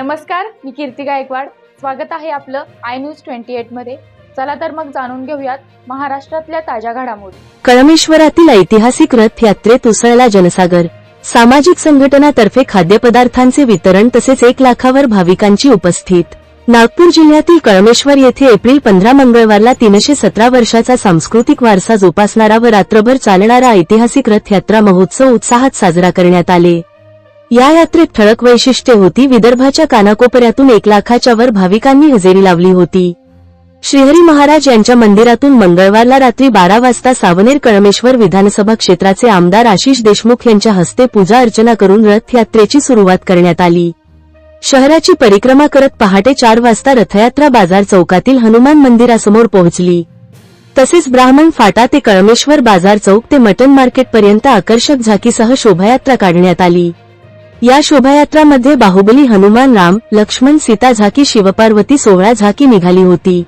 नमस्कार मी कीर्ती गायकवाड. स्वागत आहे आपलं आय न्यूज ट्वेंटी एटमध्ये. चला तर मग जाणून घेऊयात महाराष्ट्रातल्या ताज्या घडामोडी. कळमेश्वरातील ऐतिहासिक रथ यात्रेत उसळला जनसागर. सामाजिक संघटनातर्फे खाद्यपदार्थांचे वितरण तसेच एक लाखावर भाविकांची उपस्थित. नागपूर जिल्ह्यातील कळमेश्वर येथे एप्रिल पंधरा मंगळवारला तीनशे सतरा वर्षाचा सांस्कृतिक वारसा जोपासणारा व रात्रभर चालणारा ऐतिहासिक रथ यात्रा महोत्सव उत्साहात साजरा करण्यात आले. या यात्रेत ठळक वैशिष्ट्ये होती. विदर्भाच्या कानाकोपऱ्यातून एक लाखाच्या वर भाविकांनी हजेरी लावली होती. श्रीहरी महाराज यांच्या मंदिरातून मंगळवारला रात्री बारा वाजता सावनेर कळमेश्वर विधानसभा क्षेत्राचे आमदार आशिष देशमुख यांच्या हस्ते पूजा अर्चना करून रथयात्रेची सुरुवात करण्यात आली. शहराची परिक्रमा करत पहाटे चार वाजता रथयात्रा बाजार चौकातील हनुमान मंदिरासमोर पोहोचली. तसेच ब्राह्मण फाटा ते कळमेश्वर बाजार चौक ते मटन मार्केटपर्यंत आकर्षक झाकीसह शोभायात्रा काढण्यात आली. या शोभायात्रामध्ये बाहुबली हनुमान राम लक्ष्मण सीता झाकी शिवपार्वती सोहळा झाकी निघाली होती.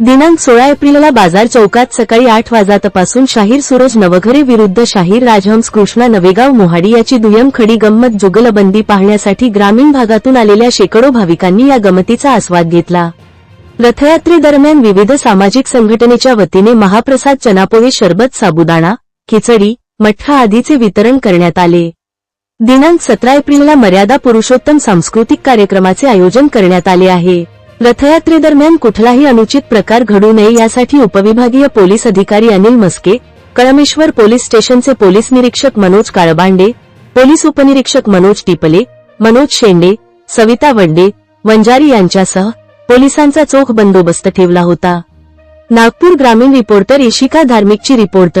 दिनांक सोळा एप्रिलला बाजार चौकात सकाळी आठ वाजतापासून शाहीर सूरज नवघरे विरुद्ध शाहीर राजहंस कृष्णा नवेगाव मोहाडी याची दुय्यम खडी गंमत जुगलबंदी पाहण्यासाठी ग्रामीण भागातून आलेल्या शेकडो भाविकांनी या गमतीचा आस्वाद घेतला. रथयात्रेदरम्यान विविध सामाजिक संघटनेच्या वतीने महाप्रसाद चनापोहे शरबत साबुदाणा खिचडी मठ्ठा आदीचे वितरण करण्यात आले. दिनांक सतरा एप्रिलला मर्यादा पुरुषोत्तम सांस्कृतिक कार्यक्रमाचे आयोजन करण्यात आले आहे. रथयात्रेदरम्यान कुठलाही अनुचित प्रकार घडू नये यासाठी उपविभागीय पोलीस अधिकारी अनिल मस्के कळमेश्वर पोलीस स्टेशनचे पोलीस निरीक्षक मनोज काळबांडे पोलीस उपनिरीक्षक मनोज टिपले मनोज शेंडे सविता वंडे वंजारी यांच्यासह पोलिसांचा चोख बंदोबस्त ठेवला होता. नागपूर ग्रामीण रिपोर्टर इशिका धार्मिकची रिपोर्ट